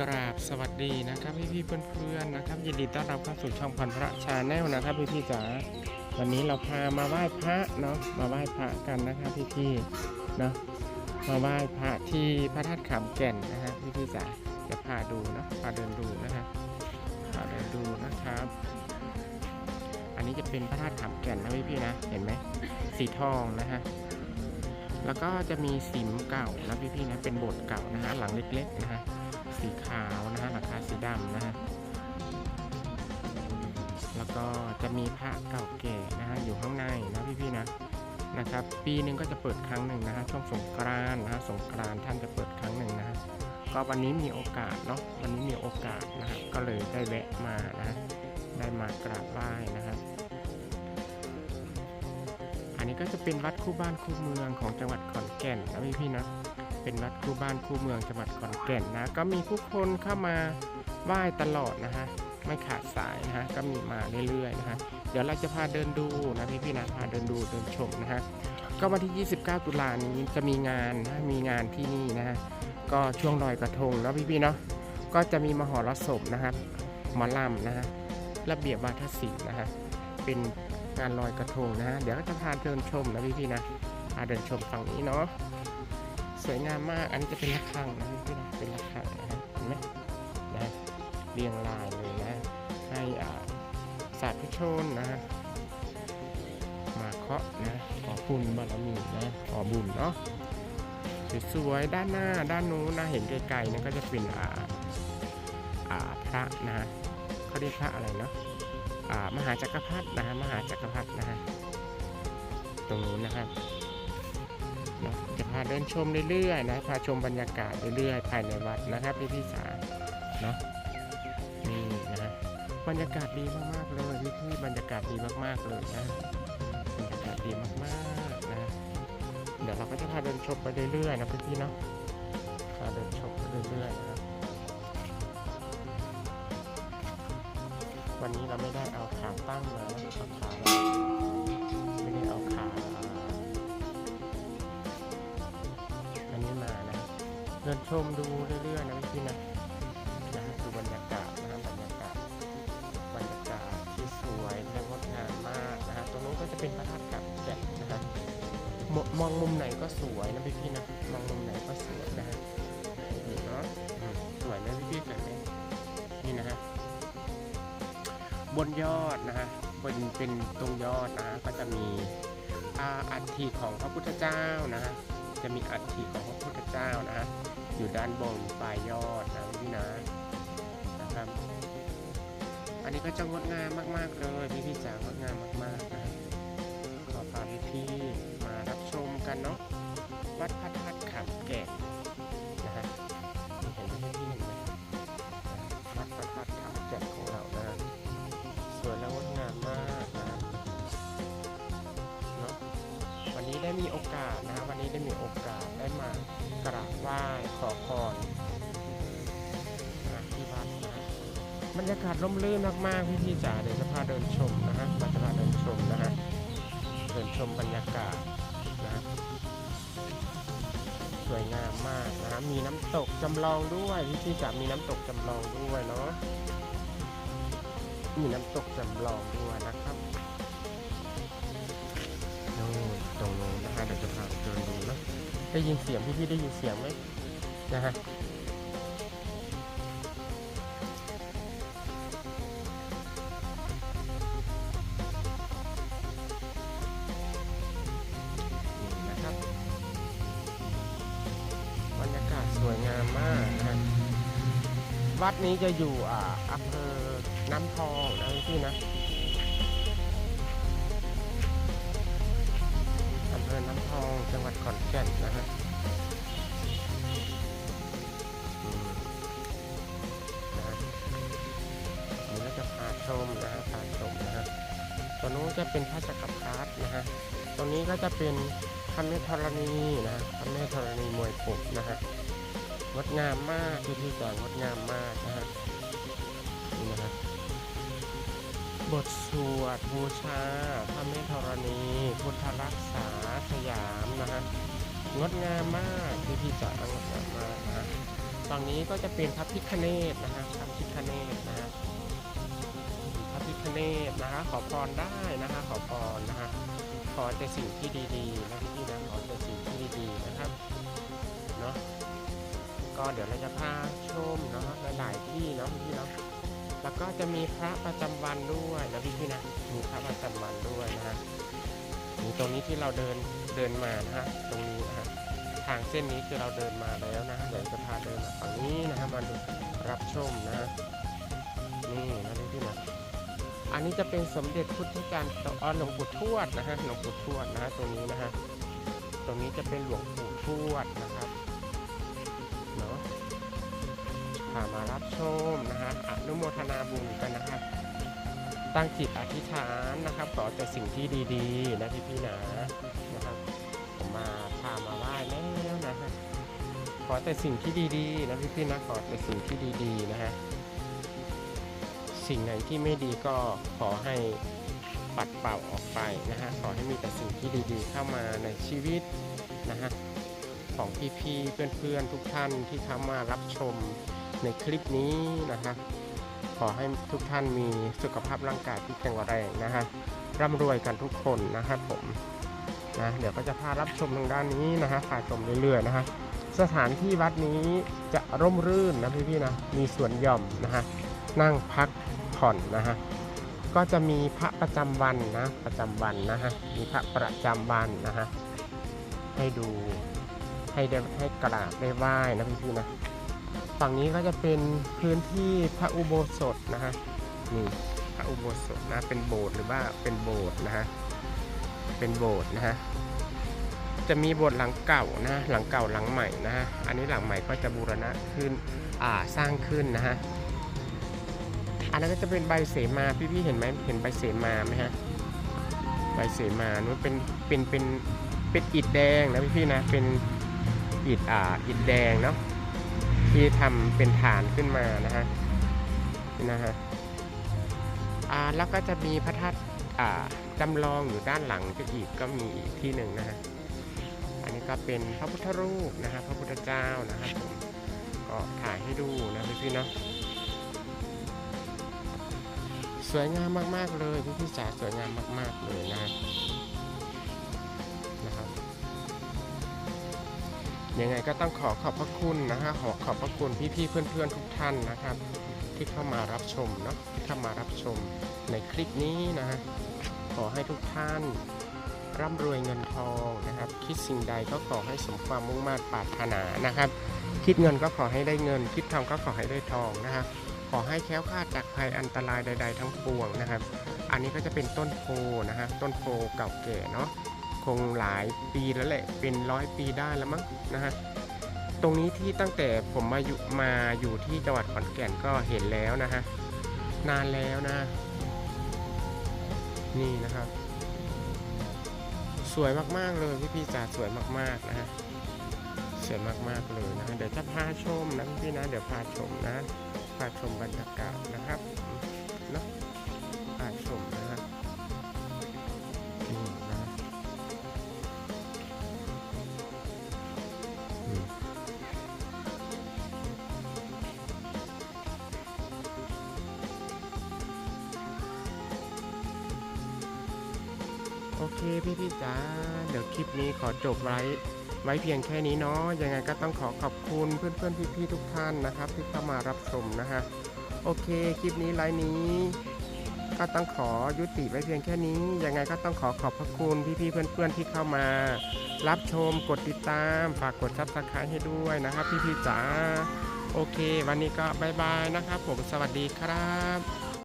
กราบสวัสดีนะครับพี่พี่เพื่อนๆนะครับยินดีต้อนรับเข้าสู่ช่องพันพระชาแนลนะครับพี่พี่จ๋าวันนี้เราพามาไหว้พระเนาะมาไหว้พระกันนะครับพี่พี่ๆเนาะมาไหว้พระที่พระธาตุขามแก่นนะฮะพี่พี่จ๋าเดี๋ยวพาดูนะพาเดินดูนะฮะพาเดินดูนะครับ อันนี้จะเป็นพระธาตุขามแก่นนะพี่พี่ๆนะเห็นไหมสีทองนะฮะ แล้วก็จะมีสิมเก่านะพี่ๆนะเป็นโบสถ์เก่านะฮะหลังเล็กๆนะฮะสีขาวนะฮะหลังคาสีดำนะฮะแล้วก็จะมีพระเก่าแก่นะฮะอยู่ข้างในนะพี่ๆนะนะครับ ปีหนึ่งก็จะเปิดครั้งหนึ่งนะฮะช่วงสงกรานนะฮะสงกรานท่านจะเปิดครั้งหนึ่งนะฮะก็วันนี้มีโอกาสเนาะวันนี้มีโอกาสนะฮะก็เลยได้แวะมานะได้มากราบไหว้นะครับ นนี้ก็จะเป็นวัดคู่บ้านคู่เมืองของจังหวัดขอนแก่นนะพี่ๆนะเป็นวัดคู่บ้านคู่เมืองจังหวัดขอนแก่นนะ ก็มีผู้คนเข้ามาไหว้ตลอดนะฮะไม่ขาดสายนะฮะก็มีมาเรื่อยๆนะฮะเดี๋ยวเราจะพาเดินดูนะพี่ๆนะพาเดินดูเดินชมนะฮะก็วันที่ 29 ตุลานี้จะมีงานนะมีงานที่นี่นะฮะก็ช่วงลอยกระทงนะพี่ๆเนาะก็จะมีมหรสพนะครับหมอลำนะฮะระเบียบวาทศิลป์นะฮะเป็น งานลอยกระทงนะฮะเดี๋ยวก็จะพาเดินชมนะพี่ๆนะพาเดินชมฝั่งนี้เนาะสวยงามมาก อันนี้จะเป็นระฆังนะพี่ๆนะเป็นระฆังนะเห็นไหมนะเรียงรายเลยนะ ให้อ่าสาธุชนนะมาเคาะนะขอบุญบารมีนะขอบุญเนาะสวยๆด้านหน้าด้านนู้นนะเห็นไกลๆนั่นก็จะเป็นอ่าอ่าพระนะเขาเรียกพระอะไรเนาะ มหาจักรพรรดินะฮะมหาจักรพรรดินะฮะตรงนู้นนะครับเนอะจะพาเดินชมเรื่อยๆนะพาชมบรรยากาศเรื่อยๆภายในวัดนะครับพี่พี่ๆจ๋าเนาะนี่นะบรรยากาศดีมากๆเลยพี่พี่ๆบรรยากาศดีมากๆเลยนะบรรยากาศดีมากๆนะเดี๋ยวเราก็จะพาเดินชมไปเรื่อยๆนะพี่พี่ๆเนาะพาเดินชมไปเรื่อยๆนะ วันนี้เราไม่ได้เอาขาตั้งมาเอาขาไม่ได้เอาขาอันนี้มานะเดินชมดูเรื่อยๆนะพี่ๆนะนะฮะดูบรรยากาศนะบรรยากาศบรรยากาศที่สวยและงดงามมากนะฮะตรงนู้นก็จะเป็นพระธาตุกาบแก่นะฮะมมองมุมไหนก็สวยนะพี่ๆนะมองมุมไหนก็สวยนะฮะนี่เนาะสวยไหมพี่ๆสวยไหมนี่นะฮะ บนยอดนะฮะบนเป็นตรงยอดนะก็จะมีอาอัฐิของพระพุทธเจ้านะฮะจะมีอัฐิของพระพุทธเจ้านะฮะอยู่ด้านบนปลายยอดนะพี่นะนะครับ อันนี้ก็จะงดงามมาก ๆ เลยพี่พี่จ๋างดงามมากๆนะขอพาพี่พี่มารับชมกันเนาะวัดพระ อกาสนะวันนี้ได้มีโอกาสได้มากราบไหว้ขอพรนะที่วัดนะบรรยากาศร่มรื่นมากๆพี่พี่จ๋าเดี๋ยวจะพาเดินชมนะฮะเราจะพาเดินชมนะฮะเดินชมบรรยากาศนะสวยงามมากนะฮะมีน้ำตกจำลองด้วยพี่พี่จ๋ามีน้ำตกจำลองด้วยเนาะมีน้ำตกจำลองด้วยนะครับ ได้ยินเสียงพี่พี่ๆได้ยินเสียงไหมนะฮะบรรยากาศสวยงามมากนะฮะวัดนี้จะอยู่อ่าอำเภอน้ำทองนะพี่นะ จังหวัดขอนแก่นนะฮะนะฮะนี่ก็จะพาชมนะฮะพาชมนะฮะตัวนู้นจะเป็นพระจักรพรรดินะฮะตรงนี้ก็จะเป็นพระเมธรณีนะพระเมธรณีมวยผมนะฮะงดงามมากที่ที่จอดงดงามมากนะ บทสวดบูชาพระเมธรณีพุทธรักษาสยามนะฮะงดงามมากพี่พี่จ๋างดงามมากนะฮะฝั่งนี้ก็จะเป็นพระพิคเนตนะฮะพระพิคเนตนะฮะพระพิคเนตนะฮะขอพรได้นะฮะขอพรนะฮะขอแต่สิ่งที่ดีๆนะพี่นะขอแต่สิ่งที่ดีๆนะครับเนาะก็เดี๋ยวเราจะพาชมเนาะหลายๆที่เนาะพี่พี่เนาะ แล้วก็จะมีพระประจำวันด้วยนะพี่พี่นะมีพระประจำวันด้วยนะฮะนี่ตรงนี้ที่เราเดินเดินมานะฮะตรงนี้นะฮะทางเส้นนี้คือเราเดินมาแล้วนะเดี๋ยวจะพาเดินมาฝั่งนี้นะฮะมาดูรับชมนะฮะนี่นะนี่ที่นะอันนี้จะเป็นสมเด็จพุทธจารย์อ๋อหลวงปู่ทวดนะฮะหลวงปู่ทวดนะฮะตรงนี้นะฮะตรงนี้จะเป็นหลวงปู่ทวดนะครับามารับชมนะฮะอนุโมทนาบุญกันนะครับ ตั้งจิตอธิษฐานนะครับขอแต่สิ่งที่ดีๆนะพี่พี่ๆนะนะครับผมมาพามาไหว้แล้วนะฮะขอแต่สิ่งที่ดีๆนะพี่พี่ๆนะขอแต่สิ่งที่ดีๆนะฮะสิ่งไหนที่ไม่ดีก็ขอให้ปัดเป่าออกไปนะฮะขอให้มีแต่สิ่งที่ดีๆ เข้ามาในชีวิตนะฮะของพี่ๆเพื่อนๆทุกท่านที่เข้ามารับชม ในคลิปนี้นะฮะขอให้ทุกท่านมีสุขภาพร่างกายที่แข็งแรงนะฮะร่ำรวยกันทุกคนนะครับผมนะเดี๋ยวก็จะพารับชมทางด้านนี้นะฮะพาชมเรื่อยๆนะฮะสถานที่วัดนี้จะร่มรื่นนะพี่ๆนะมีสวนหย่อมนะฮะนั่งพักผ่อนนะฮะก็จะมีพระประจำวันนะประจำวันนะฮะมีพระประจำวันนะฮะให้ดูให้ได้ให้กราบได้ไหว้นะพี่ๆนะ ฝั่งนี้ก็จะเป็นพื้นที่พระอุโบสถนะฮะนี่พระอุโบสถนะเป็นโบสถ์หรือว่าเป็นโบสถ์นะฮะเป็นโบสถ์นะฮะจะมีโบสถ์หลังเก่านะหลังเก่าหลังใหม่นะฮะอันนี้หลังใหม่ก็จะบูรณะขึ้นอ่าสร้างขึ้นนะฮะอันนั้นก็จะเป็นใบเสมาพี่ๆเห็นไหมเห็นใบเสมาไหมฮะใบเสมานู้นเป็นเป็นเป็นเป็นอิฐแดงนะพี่ๆนะเป็นอิฐอ่าอิฐแดงเนาะ ที่ทำเป็นฐานขึ้นมานะฮะนี่นะฮะอ่าแล้วก็จะมีพระธาตุอ่าจำลองอยู่ด้านหลังก็อีกก็มีอีกที่หนึ่งนะฮะอันนี้ก็เป็นพระพุทธรูปนะฮะพระพุทธเจ้านะครับผมก็ถ่ายให้ดูนะพี่พี่ๆเนาะสวยงามมากๆเลยพี่พี่ๆจ๋าสวยงามมากๆเลยนะนะครับ ยังไงก็ต้องขอขอบพระคุณนะฮะขอขอบพระคุณพี่ๆเพื่อนๆทุกท่านนะครับ ที่เข้ามารับชมเนาะที่เข้ามารับชมในคลิปนี้นะฮะขอให้ทุกท่านร่ำรวยเงินทองนะครับ คิดสิ่งใดก็ขอให้สมความมุ่งมา่ปรารถนานะครับ คิดเงินก็ขอให้ได้เงิน คิดทองก็ขอให้ได้ทองนะครับขอให้แค้วคลาดจากภัยอันตรายใด ๆ ทั้งปวงนะครับ อันนี้ก็จะเป็นต้นโพนะฮะต้นโพเก่าแก่เนาะ คงหลายปีแล้วแหละเป็นร้อยปีได้แล้วมั้งนะฮะตรงนี้ที่ตั้งแต่ผมมาอยู่มาอยู่ที่จังหวัดขอนแก่นก็เห็นแล้วนะฮะนานแล้วนะ นี่นะครับ สวยมากๆเลยพี่พี่จ๋าสวยมากๆนะฮะสวยมากๆเลยนะะเดี๋ยวจะพาชมนะพี่นะเดี๋ยวพาชมนะพาชมบรรยากาศนะครับเนาะ เคพี่พี่ๆจ๋าเดี๋ยวคลิปนี้ขอจบไว้ ไว้เพียงแค่นี้เนาะยังไงก็ต้องขอขอบคุณเพื่อนเพื่อนพี่พี่ๆทุกท่านนะครับ ที่เข้ามารับชมนะฮะโอเคคลิปนี้ไลน์นี้ ก็ต้องขอยุติไว้เพียงแค่นี้ยังไงก็ต้องขอขอบพระคุณพี่ๆเพื่อนๆที่เข้ามา รับชมกดติดตามฝากกดซับสไครต์ให้ด้วยนะครับ พี่ๆจ๋าโอเค วันนี้ก็บายบายนะครับ ผมสวัสดีครับ